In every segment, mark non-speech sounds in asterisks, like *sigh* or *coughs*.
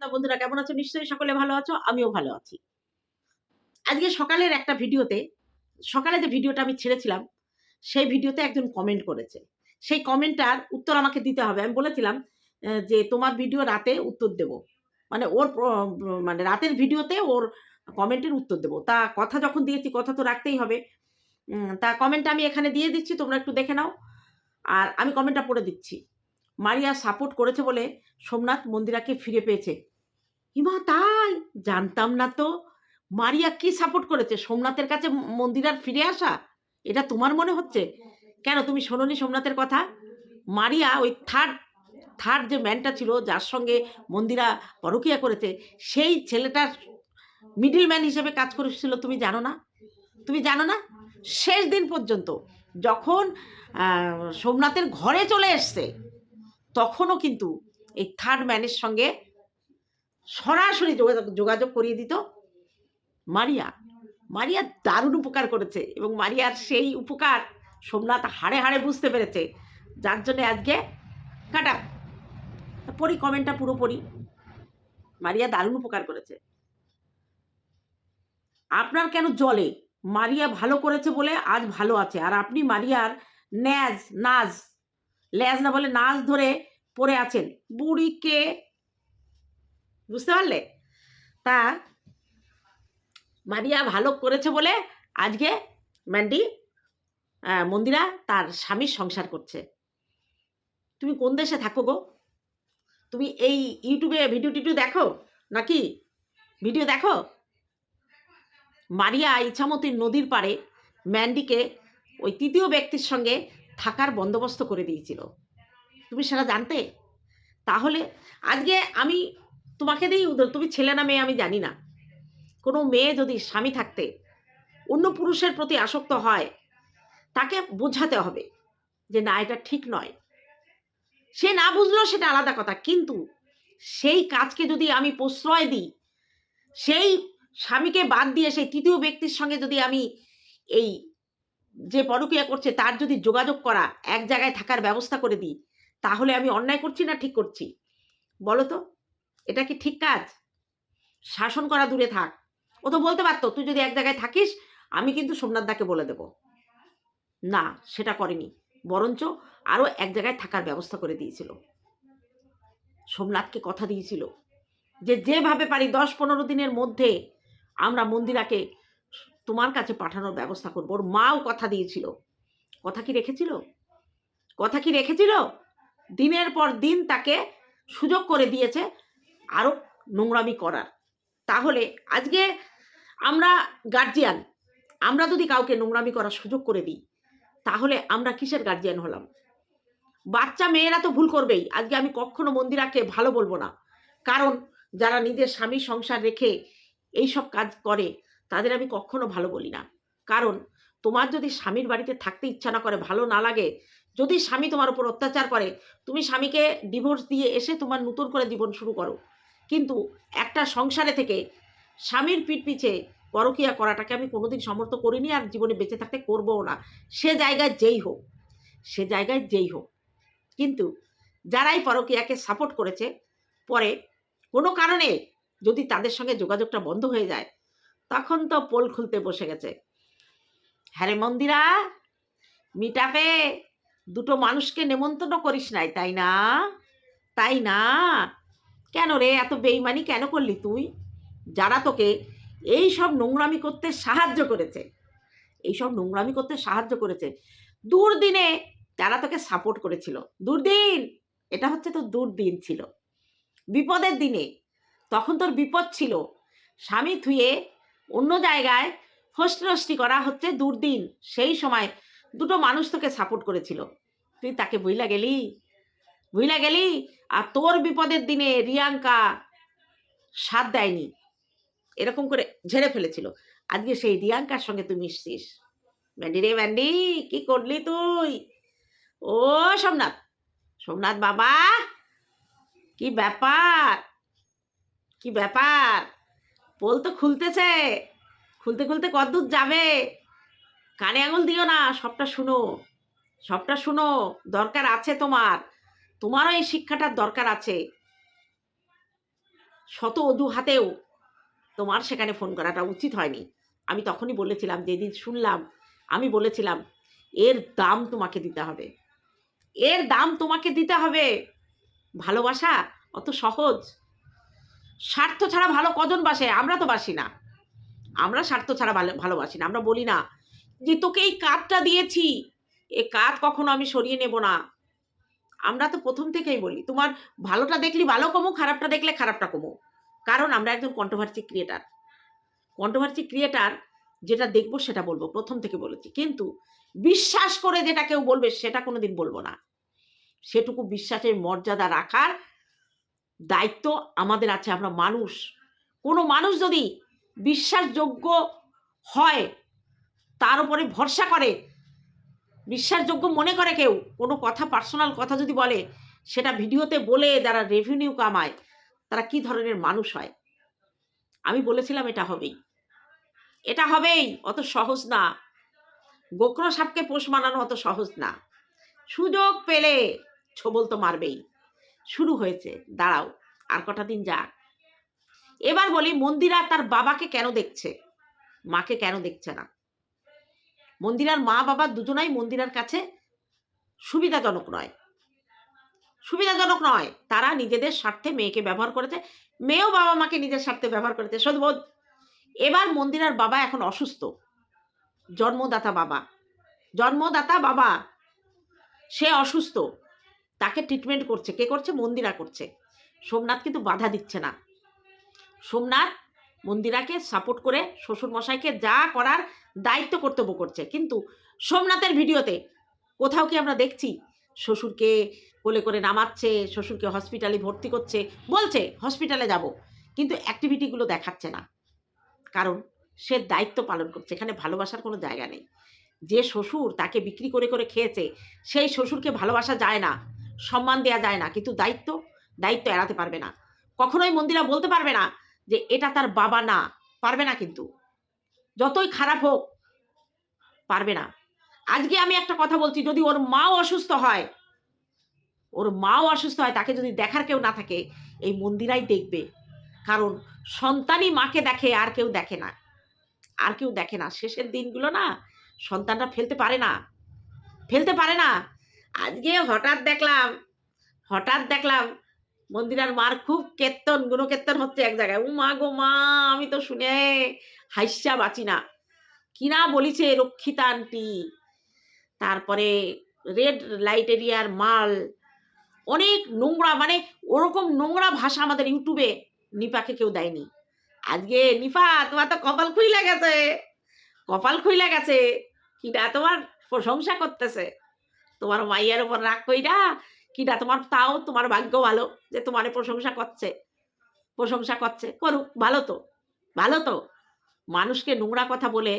না বন্ধুরা, কেমন আছো? নিশ্চয়ই সকলে ভালো আছো, আমিও ভালো আছি। আজকে সকালের একটা ভিডিওতে, সকালে যে ভিডিওটা আমি ছেড়েছিলাম, সেই ভিডিওতে একজন কমেন্ট করেছে। সেই কমেন্টটার উত্তর আমাকে দিতে হবে। আমি বলেছিলাম যে তোমার ভিডিও রাতে উত্তর দেব। মানে ওর মানে রাতের ভিডিওতে ওর কমেন্টের উত্তর দেব। তা কথা যখন দিয়েছি, কথা তো রাখতেই হবে। তা কমেন্টটা আমি এখানে দিয়ে দিচ্ছি, তোমরা একটু দেখে নাও। আর আমি কমেন্টটা পড়ে দিচ্ছি। মারিয়া সাপোর্ট করেছে বলে সোমনাথ মন্দিরাকে ফিরে পেয়েছে। হিমা, তাই? জানতাম না তো। মারিয়া কি সাপোর্ট করেছে? সোমনাথের কাছে মন্দিরার ফিরে আসা? এটা তোমার মনে হচ্ছে? কেন, তুমি শোনোনি সোমনাথের কথা? মারিয়া ওই থার্ড থার্ড যে ম্যানটা ছিল, যার সঙ্গে মন্দিরা পরকিয়া করেছে, সেই ছেলেটার মিডিল ম্যান হিসেবে কাজ করেছিল, তুমি জানো না? তুমি জানো না? শেষ দিন পর্যন্ত যখন সোমনাথের ঘরে চলে এসছে তখনও কিন্তু এই থার্ড ম্যানের সঙ্গে সরাসরি যোগাযোগ করিয়ে দিত মারিয়া। মারিয়া দারুণ উপকার করেছে এবং মারিয়ার সেই উপকার সোমনাথ হাড়ে হাড়ে বুঝতে পেরেছে। যার জন্য আজকে কাটা। পড়ি কমেন্টটা পুরো পড়ি মারিয়া দারুণ উপকার করেছে। আপনার কেন জলে? মারিয়া ভালো করেছে বলে আজ ভালো আছে। আর আপনি মারিয়ার ন্যাজ, নাজ, ল্যাজ না বলে নাচ ধরে পড়ে আছেন। বুড়িকে বুঝতে পারলে? তা মারিয়া ভালো করেছে বলে আজকে ম্যান্ডি মন্দিরা তার স্বামীর সংসার করছে। তুমি কোন দেশে থাকো গো? তুমি এই ইউটিউবে ভিডিও টিডিও দেখো নাকি? ভিডিও দেখো? মারিয়া ইছামতির নদীর পাড়ে ম্যান্ডিকে ওই তৃতীয় ব্যক্তির সঙ্গে থাকার বন্দোবস্ত করে দিয়েছিল। তুমি সেটা জানতে? তাহলে আজকে আমি তোমাকে দিই উদাহরণ তুমি ছেলে না মেয়ে আমি জানি না। কোনো মেয়ে যদি স্বামী থাকতে, অন্য পুরুষের প্রতি আসক্ত হয়, তাকে বোঝাতে হবে যে না, এটা ঠিক নয়। সে না বুঝলো সেটা আলাদা কথা, কিন্তু সেই কাজকে যদি আমি প্রশ্রয় দিই, সেই স্বামীকে বাদ দিয়ে সেই তৃতীয় ব্যক্তির সঙ্গে যদি আমি এই যে পরকীয়া করছে, তার যদি যোগাযোগ করা, এক জায়গায় থাকার ব্যবস্থা করে দিই তাহলে আমি অন্যায় করছি না ঠিক করছি? বলো তো, এটা কি ঠিক কাজ? শাসন করা দূরে থাক। ও তো বলতে পারতো, তুই যদি এক জায়গায় থাকিস, আমি কিন্তু সোমনাথ দাকে বলে দেব। না, সেটা করেনি। বরঞ্চ আরও এক জায়গায় থাকার ব্যবস্থা করে দিয়েছিল। সোমনাথকে কথা দিয়েছিল যে, যেভাবে পারি দশ পনেরো দিনের মধ্যে আমরা মন্দিরাকে তোমার কাছে পাঠানোর ব্যবস্থা করব। ওর মাও কথা দিয়েছিল। কথা কি রেখেছিল? কথা কি রেখেছিল? দিনের পর দিন তাকে সুযোগ করে দিয়েছে আরও নোংরামি করার। তাহলে আজকে আমরা গার্জিয়ান আমরা যদি কাউকে নোংরামি করার সুযোগ করে দিই, তাহলে আমরা কিসের গার্জিয়ান হলাম? বাচ্চা মেয়েরা তো ভুল করবেই, আজকে আমি কখনো মন্দিরাকে ভালো বলব না। কারণ যারা নিজের স্বামী সংসার রেখে এই সব কাজ করে, তাদের আমি কখনো ভালো বলি না। কারণ তোমার যদি স্বামীর বাড়িতে থাকতে ইচ্ছা না করে, ভালো না লাগে, যদি স্বামী তোমার উপর অত্যাচার করে, তুমি স্বামীকে ডিভোর্স দিয়ে এসে তোমার নতুন করে জীবন শুরু করো। কিন্তু একটা সংসারে থেকে স্বামীর পিঠ পিছে পরকিয়া করাটাকে আমি কোনোদিন সমর্থ করিনি আর জীবনে বেঁচে থাকতে করবও না। সে জায়গায় যেই হোক, সে জায়গায় যেই হোক। কিন্তু যারাই পরকিয়াকে সাপোর্ট করেছে, পরে কোনো কারণে যদি তাদের সঙ্গে যোগাযোগটা বন্ধ হয়ে যায়, তখন তো পোল খুলতে বসে গেছে। হ্যাঁ মন্দিরা মিটাপে দুটো মানুষকে নেমন্তন্ন করিস নাই, তাই না? তাই না? কেন রে, এত বেইমানি কেন করলি তুই? যারা তোকে এই সব নোংরামি করতে সাহায্য করেছে, এই সব নোংরামি করতে সাহায্য করেছে, দুর্দিনে যারা তোকে সাপোর্ট করেছিল, দুর্দিন, এটা হচ্ছে তো দুর্দিন ছিল। বিপদের দিনে তখন তোর বিপদ ছিল, স্বামী থুয়ে অন্য জায়গায় হোস্টনষ্টি করা হচ্ছে দুর্দিন। সেই সময় দুটো মানুষ তোকে সাপোর্ট করেছিল। তুই তাকে বুইলা গেলি? বুইলা গেলি? আর তোর বিপদের দিনে রিয়াঙ্কা সাথ দেয়নি। এরকম করে ঝেড়ে ফেলেছিল। আজকে সেই রিয়াঙ্কার সঙ্গে তুই মিশছিস। ম্যান্ডি রে ম্যান্ডি কি করলি তুই? ও সোমনাথ সোমনাথ বাবা, কি ব্যাপার? কি ব্যাপার? পোল তো খুলতেছে। খুলতে খুলতে কদ্দূর যাবে? কানে আঙুল দিও না, সবটা শুনো। সবটা শুনো, দরকার আছে তোমার। তোমারও এই শিক্ষাটার দরকার আছে। শত অজুহাতেও তোমার সেখানে ফোন করাটা উচিত হয়নি। আমি তখনই বলেছিলাম, যেদিন শুনলাম, আমি বলেছিলাম, এর দাম তোমাকে দিতে হবে। এর দাম তোমাকে দিতে হবে। ভালোবাসা অত সহজ। স্বার্থ ছাড়া ভালো কজন বাসে? আমরা তো বাসি না। আমরা স্বার্থ ছাড়া ভালো, ভালোবাসি না, আমরা বলি না যে তোকে এই কাজটা দিয়েছি, এ কাজ কখনো আমি সরিয়ে নেব না। আমরা তো প্রথম থেকেই বলি, তোমার ভালোটা দেখলি ভালো কমো খারাপটা দেখলে খারাপটা কমো কারণ আমরা একজন কন্ট্রোভার্সি ক্রিয়েটার কন্ট্রোভার্সি ক্রিয়েটার যেটা দেখব সেটা বলব, প্রথম থেকে বলেছি। কিন্তু বিশ্বাস করে যেটা কেউ বলবে সেটা কোনো দিন বলব না। সেটুকু বিশ্বাসের মর্যাদা রাখার দায়িত্ব আমাদের আছে, আমরা মানুষ। কোনো মানুষ যদি বিশ্বাসযোগ্য হয়, তার উপরে ভরসা করে, বিশ্বাসযোগ্য মনে করে কেউ, কোনো কথা পার্সোনাল কথা যদি বলে, সেটা ভিডিওতে বলে যারা রেভিনিউ কামায়, তারা কি ধরনের মানুষ হয়? আমি বলেছিলাম এটা হবেই। এটা হবেই, অত সহজ না। গোক্র সাপকে পোষ মানানো অত সহজ না। সুযোগ পেলে ছবল তো মারবেই। শুরু হয়েছে, দাঁড়াও, আর কটা দিন যাক। এবার বলি, মন্দিরা তার বাবাকে কেন দেখছে? মাকে কেন দেখছে না? মন্দিরার মা, বাবা দুজনাই মন্দিরার কাছে সুবিধাজনক নয়। সুবিধাজনক নয়। তারা নিজেদের স্বার্থে মেয়েকে ব্যবহার করেছে। মেয়েও বাবা মাকে নিজের স্বার্থে ব্যবহার করেছে। সদবোধ, এবার মন্দিরার বাবা এখন অসুস্থ। জন্মদাতা বাবা। জন্মদাতা বাবা, সে অসুস্থ। তাকে ট্রিটমেন্ট করছে। কে করছে? মন্দিরা করছে। সোমনাথ কিন্তু বাধা দিচ্ছে না। সোমনাথ মন্দিরাকে সাপোর্ট করে শ্বশুরমশাইকে যা করার দায়িত্ব কর্তব্য করছে। কিন্তু সোমনাথের ভিডিওতে কোথাও কি আমরা দেখছি? শ্বশুরকে কোলে করে নামাচ্ছে, শ্বশুরকে হসপিটালে ভর্তি করছে, বলছে হসপিটালে যাব। কিন্তু অ্যাক্টিভিটিগুলো দেখাচ্ছে না। কারণ সে দায়িত্ব পালন করছে, এখানে ভালোবাসার কোনো জায়গা নেই। যে শ্বশুর তাকে বিক্রি করে করে খেয়েছে, সেই শ্বশুরকে ভালোবাসা যায় না, সম্মান দেওয়া যায় না। কিন্তু দায়িত্ব দায়িত্ব এড়াতে পারবে না। কখনোই মন্দিরা বলতে পারবে না যে এটা তার বাবা না, পারবে না কিন্তু। যতই খারাপ হোক, পারবে না। আজকে আমি একটা কথা বলছি, যদি ওর মাও অসুস্থ হয়, ওর মাও অসুস্থ হয়, তাকে যদি দেখার কেউ না থাকে, এই মন্দিরাই দেখবে। কারণ সন্তানই মাকে দেখে, আর কেউ দেখে না। আর কেউ দেখে না। শেষের দিনগুলো না, সন্তানরা ফেলতে পারে না। ফেলতে পারে না। আজকে হঠাৎ দেখলাম হঠাৎ দেখলাম মন্দিরার মার খুব কেত্তন গুণকেত্তন হচ্ছে এক জায়গায়। ও মা গো মা, আমি তো শুনে হাইসা বাঁচি না। কিনা বলিছে রক্ষিতা আন্টি? তারপরে রেড লাইট এরিয়ার মাল। অনেক নোংরা মানে ওরকম নোংরা ভাষা আমাদের ইউটিউবে নিপাকে কেউ দেয়নি। আজকে নিপা, তোমার তো কপাল খুইলা গেছে। কপাল খুইলা গেছে। কিটা তোমার প্রশংসা করতেছে। তোমার মাইয়ার উপর রাগ কইরা কিটা তোমার তাও তোমার ভাগ্য ভালো যে তোমার প্রশংসা করছে। প্রশংসা করছে। করুক, ভালো তো ভালো তো। মানুষকে নোংরা কথা বলে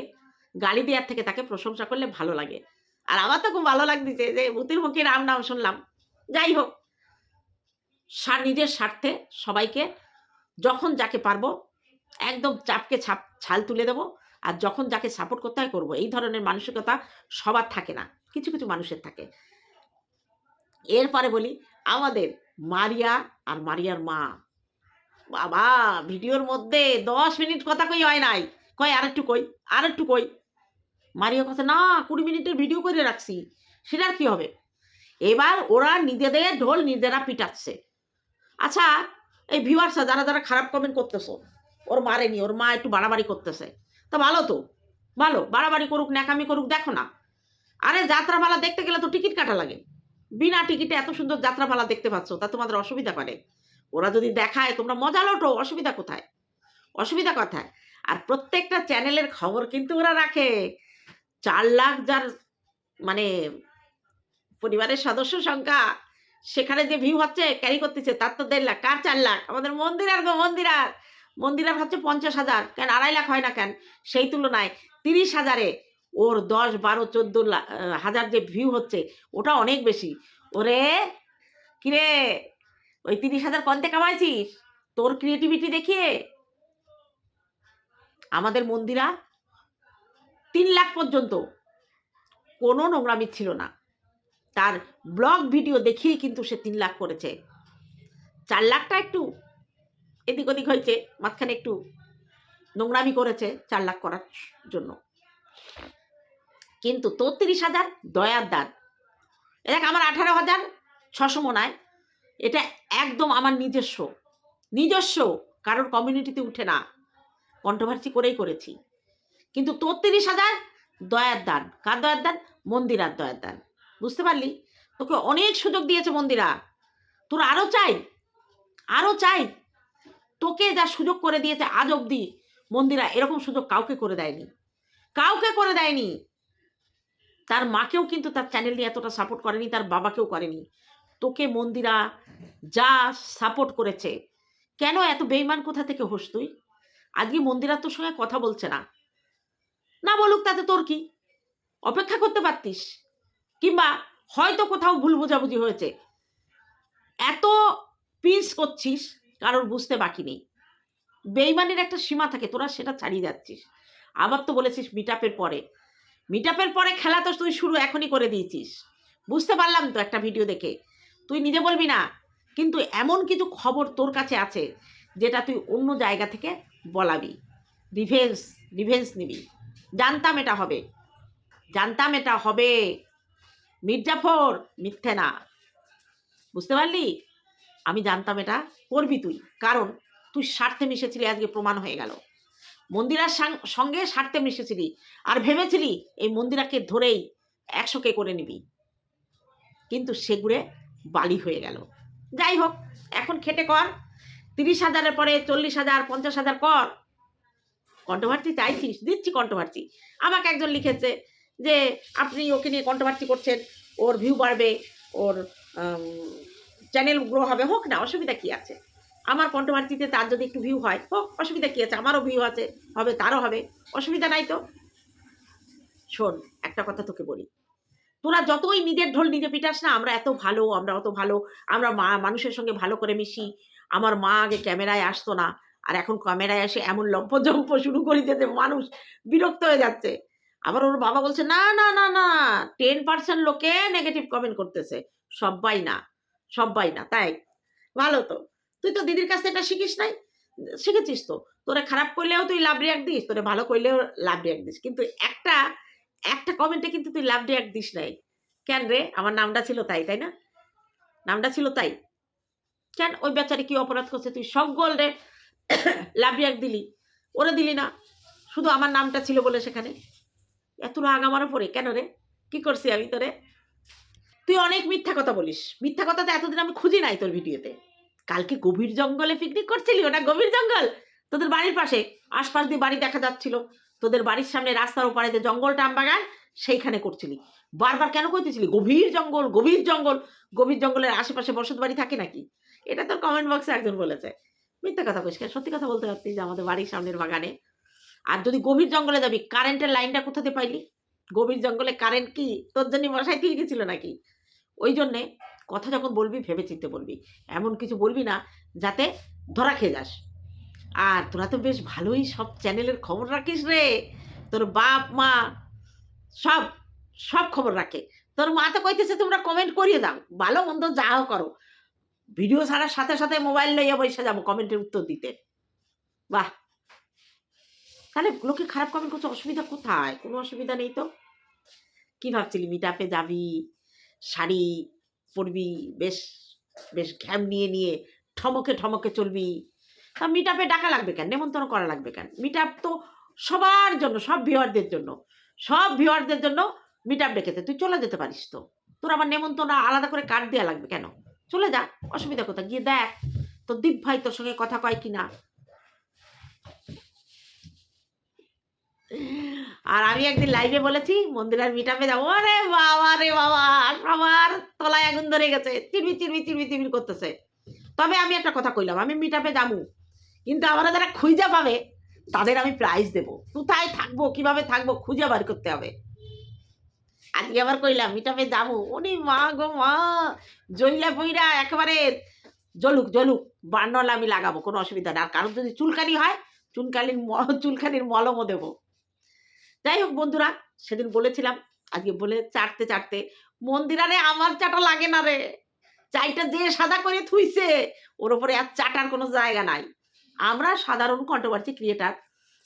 গালি দেওয়ার থেকে তাকে প্রশংসা করলে ভালো লাগে। আর আমার তো খুব ভালো লাগতেছে যে ভূতির মুখে রাম নাম শুনলাম। যাই হোক নিজের স্বার্থে সবাইকে যখন যাকে পারব একদম চাপকে ছাপ, ছাল তুলে দেবো। আর যখন যাকে সাপোর্ট করতে হয় করব। এই ধরনের মানসিকতা সবার থাকে না। কিছু কিছু মানুষের থাকে। এরপরে বলি, আমাদের মারিয়া আর মারিয়ার মা। বাবা, ভিডিওর মধ্যে দশ মিনিট কথা কই হয় নাই। কয় আর একটু কই আর একটু কই। মারিয়া কথা না, কুড়ি মিনিটের ভিডিও করে রাখছি। সেটার কি হবে? এবার ওরা নিজেদের ঢোল নিজেরা পিটাচ্ছে। আচ্ছা এই ভিউয়ার্সরা যারা যারা খারাপ কমেন্ট করতেছো, ওর মারেনি ওর মা একটু বাড়াবাড়ি করতেছে। তা ভালো তো, ভালো, বাড়াবাড়ি করুক, ন্যাকামি করুক, দেখো না। আরে যাত্রাপালা দেখতে গেলে তো টিকিট কাটা লাগে। বিনা টিকিটে এত সুন্দর যাত্রাপালা দেখতে পাচ্ছ, তা তোমাদের অসুবিধা করে ওরা যদি দেখায়, তোমরা মজা লোটো, অসুবিধা কোথায়? অসুবিধা কোথায়? আর প্রত্যেকটা চ্যানেলের খবর কিন্তু ওরা রাখে। চার লাখ যার মানে পরিবারের সদস্য সংখ্যা, সেখানে যে ভিউ হচ্ছে ক্যারি করতেছে, তার তো দেড় লাখ। কার চার লাখ? আমাদের মন্দিরার গো, মন্দিরার। মন্দিরার হচ্ছে পঞ্চাশ হাজার। কেন, আড়াই লাখ হয় না কেন? সেই তুলনায় তিরিশ হাজারে ওর দশ, বারো, চোদ্দ হাজার যে ভিউ হচ্ছে, ওটা অনেক বেশি। ওরে, কিরে, ওই তিরিশ হাজার কন্তে কামাইছিস? তোর ক্রিয়েটিভিটি দেখিয়ে। আমাদের মন্দিরা তিন লাখ পর্যন্ত। কোনো নোংরামি ছিল না। তার ব্লগ ভিডিও দেখিয়েই কিন্তু সে তিন লাখ করেছে। চার লাখটা একটু এদিক ওদিক হয়েছে, মাঝখানে একটু নোংরামি করেছে চার লাখ করার জন্য। কিন্তু তোর তিরিশ হাজার দয়ার দান। দেখ, আমার আঠারো হাজার ছশো মনায়। এটা একদম আমার নিজস্ব। নিজস্ব, কারোর কমিউনিটিতে উঠে না। কন্ট্রোভার্সি করেই করেছি। কিন্তু তোর তিরিশ হাজার দয়ার দান। কার দয়ার দান? মন্দিরার দয়ার দান। বুঝতে পারলি? তোকে অনেক সুযোগ দিয়েছে মন্দিরা। তোর আরও চাই। আরও চাই। তোকে যা সুযোগ করে দিয়েছে আজ অবধি মন্দিরা এরকম সুযোগ কাউকে করে দেয়নি। কাউকে করে দেয়নি। তার মাকেও কিন্তু তার চ্যানেল নিয়ে এতটা সাপোর্ট করেনি, তার বাবাকেও করেনি। তোকে মন্দিরা যা সাপোর্ট করেছে, কেন এত বেইমান কোথা থেকে হোস তুই? আজকে মন্দিরা তোর সঙ্গে কথা বলছে না। না বলুক তাতে তোর কি? অপেক্ষা করতে পারতিস? কিংবা হয়তো কোথাও ভুল বোঝাবুঝি হয়েছে। এত পিস করছিস, কারোর বুঝতে বাকি নেই। বেইমানের একটা সীমা থাকে, তোরা সেটা ছাড়িয়ে যাচ্ছিস। আবার তো বলেছিস মিট পরে। মিট পরে খেলা তো তুই শুরু এখনই করে দিয়েছিস। বুঝতে পারলাম তো একটা ভিডিও দেখে। তুই নিজে বলবি না, কিন্তু এমন কিছু খবর তোর কাছে আছে যেটা তুই অন্য জায়গা থেকে বলাবি। রিভেন্স রিভেন্স নিবি। জানতাম এটা হবে। জানতাম এটা হবে। মির্জাফর, মিথ্যে না। বুঝতে পারলি? আমি জানতাম এটা করবি তুই। কারণ তুই স্বার্থে মিশেছিলি, আজকে প্রমাণ হয়ে গেল। মন্দিরার সঙ্গে স্বার্থে মিশেছিলি আর ভেবেছিলি এই মন্দিরাকে ধরেই একশোকে করে নিবি। কিন্তু সেগুড়ে বালি হয়ে গেল। যাই হোক, এখন খেটে কর। তিরিশ হাজারের পরে চল্লিশ হাজার, পঞ্চাশ হাজার কর। কন্ট্রোভার্সি চাইছিস? দিচ্ছি কন্ট্রোভার্সি আমাকে একজন লিখেছে যে, আপনি ওকে নিয়ে কন্ট্রোভার্সি করছেন। ওর ভিউ বাড়বে। ওর চ্যানেল গ্রো হবে। হোক না, অসুবিধা কি আছে? আমার কন্ট্রোভার্সিতে তার যদি একটু ভিউ হয় হোক অসুবিধা কি আছে? আমারও ভিউ আছে, হবে, তারও হবে। অসুবিধা নাই তো? শোন, একটা কথা তোকে বলি। তোরা যতই নিজের ঢোল নিজে পিটাস না, আমরা এত ভালো, আমরা অত ভালো, আমরা মা, মানুষের সঙ্গে ভালো করে মিশি। আমার মা আগে ক্যামেরায় আসতো না, আর এখন ক্যামেরায় এসে এমন লম্পজম্প শুরু করেছে যে মানুষ বিরক্ত হয়ে যাচ্ছে। আবার ওর বাবা বলছে, না না না না টেন পার্সেন্ট লোকে নেগেটিভ কমেন্ট করতেছে। সবাই না সবাই না, তাই? ভালো তো। তুই তো দিদির কাছ এটা শিখিস নাই। শিখেছিস তো। তোরা খারাপ করলেও তুই লাভ রিয়াক্ট দিস, তোরে ভালো করলেও লাভ রিয়াক্ট দিস। কিন্তু একটা একটা কমেন্টে কিন্তু তুই লাভ রিয়াক্ট দিস নাই। কেন রে? আমার নামটা ছিল তাই তাই না? নামটা ছিল তাই। কেন ওই বেচারি কি অপরাধ করছে? তুই সব গোল রে *coughs* লাভ রিয়াক্ট দিলি। ওরা দিলি না। শুধু আমার নামটা ছিল বলে সেখানে। এত রাগ আমার ওপরে কেন রে? কি করছি আমি তোরে? তুই অনেক মিথ্যা কথা বলিস। মিথ্যা কথা তো এতদিন আমি খুঁজি নাই তোর ভিডিওতে কালকে গভীর জঙ্গলে পিকনিক করছিলি? ওটা গভীর জঙ্গল? তোদের বাড়ির পাশে। আশপাশ দিয়ে বাড়ি দেখা যাচ্ছিল। তোদের বাড়ির সামনে রাস্তার ওপারে যে জঙ্গলটা আম বাগান, সেইখানে করছিলি। বারবার কেন করতেছিলি? গভীর জঙ্গল গভীর জঙ্গল, গভীর জঙ্গলের আশেপাশে বসত বাড়ি থাকে নাকি? এটা তোর কমেন্ট বক্সে একজন বলেছে। মিথ্যা কথা পরিষ্কার সত্যি কথা বলতে পারতিস যে আমাদের বাড়ির সামনের বাগানে। আর যদি গভীর জঙ্গলে যাবি কারেন্টের লাইনটা কোথাতে পাইলি? গভীর জঙ্গলে কারেন্ট কি তোর জন্য মশাই দিয়ে গেছিল নাকি? ওই জন্যে কথা যখন বলবি ভেবে চিনতে বলবি। এমন কিছু বলবি না, যাতে ধরা খেয়ে যাস। আর তোরা তো বেশ ভালোই সব চ্যানেলের খবর রাখিস রে। তোর বাপ, মা, সব সব খবর রাখে। তোর মা তো কইতেছে, তোমরা কমেন্ট করিয়ে দাও। ভালো মন্দ যাও করো। ভিডিও ছাড়ার সাথে সাথে মোবাইল লইয়া বসে যাব কমেন্টের উত্তর দিতে। বাহ! তাহলে লোকে খারাপ কমেন্ট করছে, অসুবিধা কোথায়? কোনো অসুবিধা নেই তো? কি ভাবছিলি মিট আপে যাবি? শাড়ি পরবি বেশ বেশ ঘ্যাম নিয়ে নিয়ে ঠমকে ঠমকে চলবি। তা মিট আপে ডাকা লাগবে কেন? নেমন্তন্ন করা লাগবে কেন? মিট আপ তো সবার জন্য, সব ভিওয়ারদের জন্য, সব ভিওয়ারদের জন্য মিট আপ তুই চলে যেতে পারিস তো। তোর আবার নেমন্তন্ন আলাদা করে কার্ড দেওয়া লাগবে কেন? চলে যা, অসুবিধা কোথায়? গিয়ে দেখ, তোর দীপ ভাই তোর সঙ্গে কথা কয় কিনা। আর আমি একদিন লাইভে বলেছি, মন্দিরের মিটাপে যাব। আরে বাবা রে বাবা, সবার তলায় আগুন ধরে গেছে চিরবি চিরবি চিরবি চিরবি করতেছে। তবে আমি একটা কথা কইলাম, আমি মিটাপে যাব, কিন্তু আমরা যারা খুঁজে পাবে, তাদের আমি প্রাইজ দেব। কোথায় থাকব, কীভাবে থাকব, খুঁজে বার করতে হবে। আজকে আবার কইলাম মিটাপে যাব। উনি মা গো মা জইলা বইরা একেবারে জলুক জলুক বার্নল আমি লাগাবো, কোনো অসুবিধা না আর কারোর যদি চুলকানি হয় চুলকানির চুলকানির মলমও দেবো। যাই হোক বন্ধুরা, সেদিন বলেছিলাম, আজকে বলে চাটতে চাটতে, মন্দিরারে আমার চাটা লাগে না রে। চাইটা যে সাদা করে থুইছে, ওর ওপরে আর চাটার কোনো জায়গা নাই। আমরা সাধারণ কন্ট্রোভার্সি ক্রিয়েটার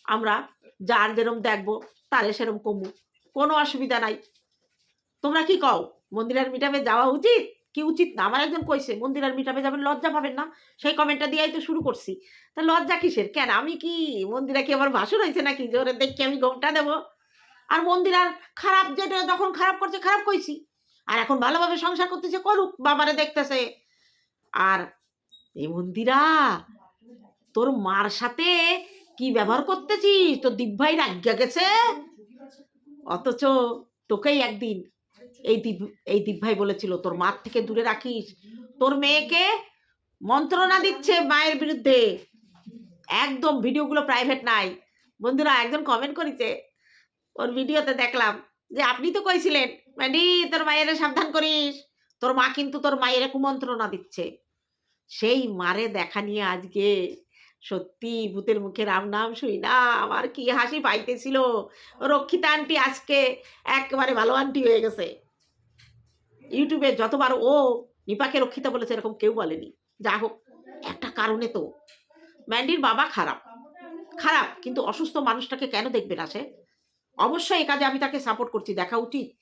আমরা যার যেরম দেখব, তারে সেরম কমু। কোনো অসুবিধা নাই। তোমরা কি কও, মন্দিরার মিটাপে যাওয়া উচিত? কি উচিত না? আমার একজন কইছে, মন্দিরের মিটাপে যাবেন, লজ্জা পাবেন না। সেই কমেন্টটা দিয়েই তো শুরু করছি। তা লজ্জা কিসের? কেন? আমি কি মন্দিরা কি আমার ভাসুর হয়েছে নাকি? যে ওরে দেখি আমি ঘোমটা দেবো। আর মন্দির আর খারাপ, যেটা যখন খারাপ করছে, খারাপ কইছি। আর এখন ভালোভাবে সংসার করতেছে, করুক, বাবারে দেখতেছে। আর এই মন্দিরা, তোর মার সাথে কি ব্যবহার করতেছিস? তোর দিব্যাই রাজ্ঞা গেছে? অথচ তোকেই একদিন এই দিব এই দিব্যাই বলেছিল, তোর মার থেকে দূরে রাখিস। তোর মেয়েকে মন্ত্রণা দিচ্ছে মায়ের বিরুদ্ধে। একদম ভিডিওগুলো প্রাইভেট নাই। বন্ধুরা, একজন কমেন্ট করেছে, ওর ভিডিওতে দেখলাম যে, আপনি তো কইছিলেন ম্যাডি তোর মায়ের সাবধান করিস। তোর মা কিন্তু তোর মায়ের কুমন্ত্রণা দিচ্ছে। সেই মারে দেখা নিয়ে আজকে সত্যি ভূতের মুখে রাম নাম শুই না, আমার কি হাসি পাইতেছিল। রক্ষিতা আন্টি আজকে একেবারে ভালো আন্টি হয়ে গেছে। ইউটিউবে যতবার ও নিপাকে রক্ষিতা বলেছে, এরকম কেউ বলেনি। যা হোক, একটা কারণে তো। ম্যান্ডির বাবা খারাপ। খারাপ, কিন্তু অসুস্থ মানুষটাকে কেন দেখবে না সে? অবশ্যই এ কাজে আমি তাকে সাপোর্ট করছি, দেখা উচিত।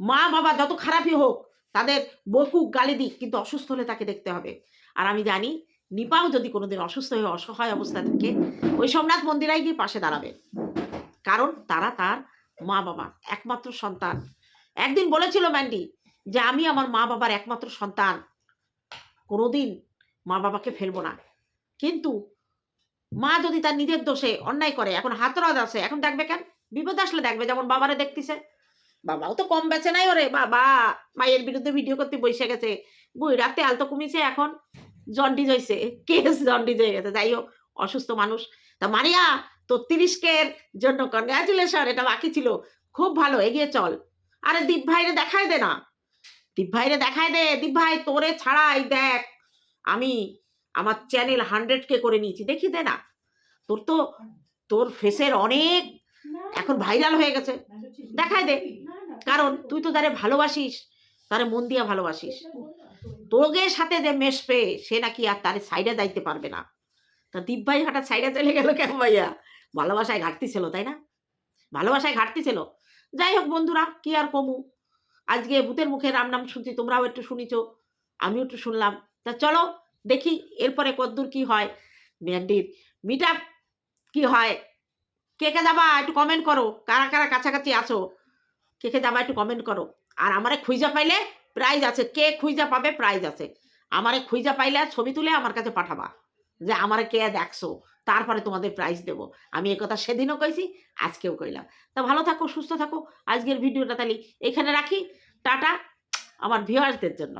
মা, বাবা যত খারাপই হোক, তাদের বকুক গালি দিক, কিন্তু অসুস্থ হলে তাকে দেখতে হবে। আর আমি জানি, নিপাও যদি কোনোদিন অসুস্থ হয়ে অসহায় অবস্থা থেকে, ওই সোমনাথ মন্দিরাই গিয়ে পাশে দাঁড়াবে। কারণ তারা তার মা বাবা একমাত্র সন্তান। একদিন বলেছিল ম্যান্ডি যে আমি আমার মা বাবার একমাত্র সন্তান। কোনোদিন মা বাবাকে ফেলব না। কিন্তু মা যদি তার নিজের দোষে অন্যায় করে, এখন হাতরাজ আছে, এখন দেখবে কেন? বিপদ আসলে দেখবে, যেমন বাবারে দেখতেছে। বাবাও তো কম বেছে নাই ওরে, বাবা। মায়ের বিরুদ্ধে ভিডিও করতে বসে গেছে। বই রাতে আলতো কমিছে এখন। জন্ডিজ হয়েছে কেস জন্ডিজ হয়ে গেছে। যাই হোক, অসুস্থ মানুষ। তা মারিয়া তো তিরিশকের জন্য কনগ্রাচুলেশন এটা বাকি ছিল। খুব ভালো, এগিয়ে চল। আরে দীপ ভাইরে দেখাই দে না। দীপ ভাইরে দেখাই দে। দীপ ভাই, তোরে ছাড়াই দেখ। আমি আমার চ্যানেল হান্ড্রেড কে করে নিয়েছি। দেখি দে না। তোর তো, তোর ফেসের অনেক এখন ভাইরাল হয়ে গেছে। দেখাই দে। কারণ তুই তো তারে ভালোবাসিস, তারে মন দিয়া ভালোবাসিস। তোগের সাথে যে মেশবে, সে নাকি আর তারে সাইডে যাইতে পারবে না। তা দীপ ভাই হঠাৎ সাইডে চলে গেল কেন ভাইয়া? ভালোবাসায় ঘাটতি ছিল, তাই না? ভালোবাসায় ঘাটতি ছিল। যাই হোক বন্ধুরা, কি আর কমু? আজকে ভূতের মুখে রাম নাম শুনছি, তোমরাও একটু শুনিছো, আমিও একটু শুনলাম। তা চলো, দেখি এরপরে কদ্দূর কি হয়। ম্যান্ডির মিট কি হয়? কে কে যাবা একটু কমেন্ট করো, কারা কারা কাছাকাছি আছো? কে কে যাবা একটু কমেন্ট করো। আর আমারে খুঁজা পাইলে প্রাইজ আছে, কে খুঁজা পাবে প্রাইজ আছে। আমারে খুঁজা পাইলে ছবি তুলে আমার কাছে পাঠাবা। যে, আমার কে দেখছ? তারপরে তোমাদের প্রাইজ দেব। আমি কথা সেদিনও কইছি, আজকেও কইলাম। তা ভালো থাকো, সুস্থ থাকো। আজকের ভিডিওটা তাহলে এখানে রাখি। টাটা, আমার ভিউয়ার্সদের জন্য।